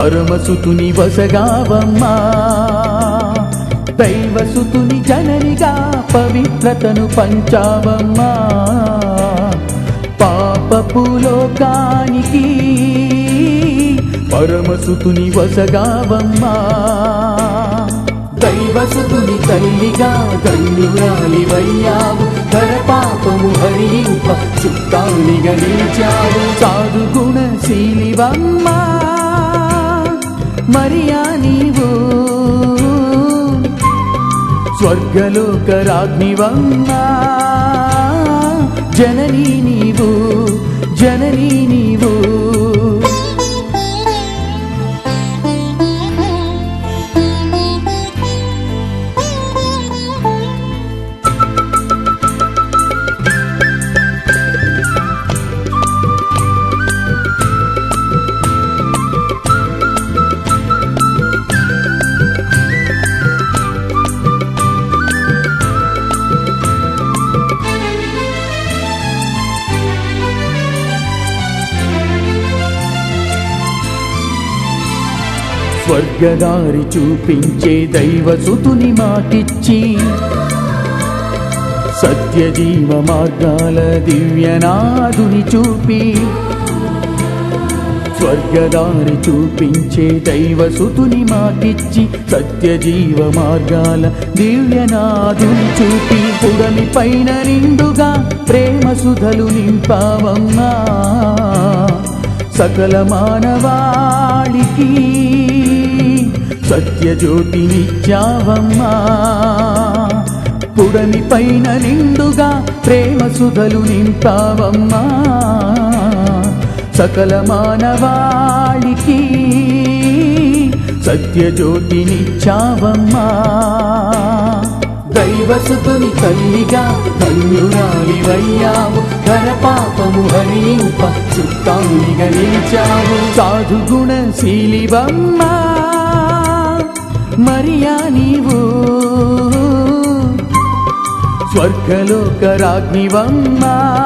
పరమసుతుని వసగావమ్మా దైవసుతుని జననిగా పవిత్రతను పంచావమ్మా. పాపపు లోకానికి పరమసుతుని వసగావమ్మా దైవసుతుని తల్లిగా ధన్యురాలివయ్యావు ధర పాపము హరింప చుట్టాలిగా నిలిచావు. సాధు గుణశీలివమ్మా. మరియా నీవు. స్వర్గలోకరాగ్నివమ్మా జననీ నీవు జననీ నీవు. స్వర్గదారి చూపించే దైవసుతుని మాటిచ్చి సత్యజీవ మార్గాల దివ్యనాథుని చూపి స్వర్గదారి చూపించే దైవసుతుని మాటిచ్చి సత్యజీవ మార్గాల దివ్యనాథుని చూపి పుడమి పైన నిండుగా ప్రేమ సుధలు నింపావమ్మా. సకల మానవాళికి సత్యజ్యోతినిచ్చావమ్మా. పుడమి పైన నిండుగా ప్రేమ సుధలు నింపావమ్మా. సకల మానవాళికి సత్యజ్యోతినిచ్చావమ్మా. దైవసుతుని తల్లిగా ధన్యురాలివయ్యావు ఘన పాపము హరింప చుట్టాలిగా నిలిచావు. సాధు గుణశీలివమ్మా మరియా నీవు. స్వర్గలోక రాజ్ఞివమ్మా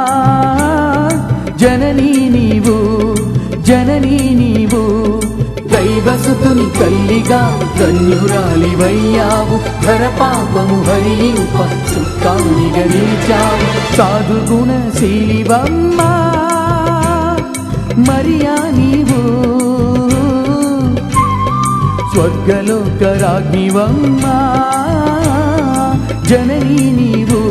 జననీ నీవు జననీ నీవు. దైవసుతుని తల్లిగా ధన్యురాలివయ్యావు. ధర పాపము హరింప చుట్టాలిగా నిలిచావు. సాధు గుణశీలివమ్మా మరియా నీవు. స్వర్గలోక రాజ్ఞివమ్మా. జననీ నీవు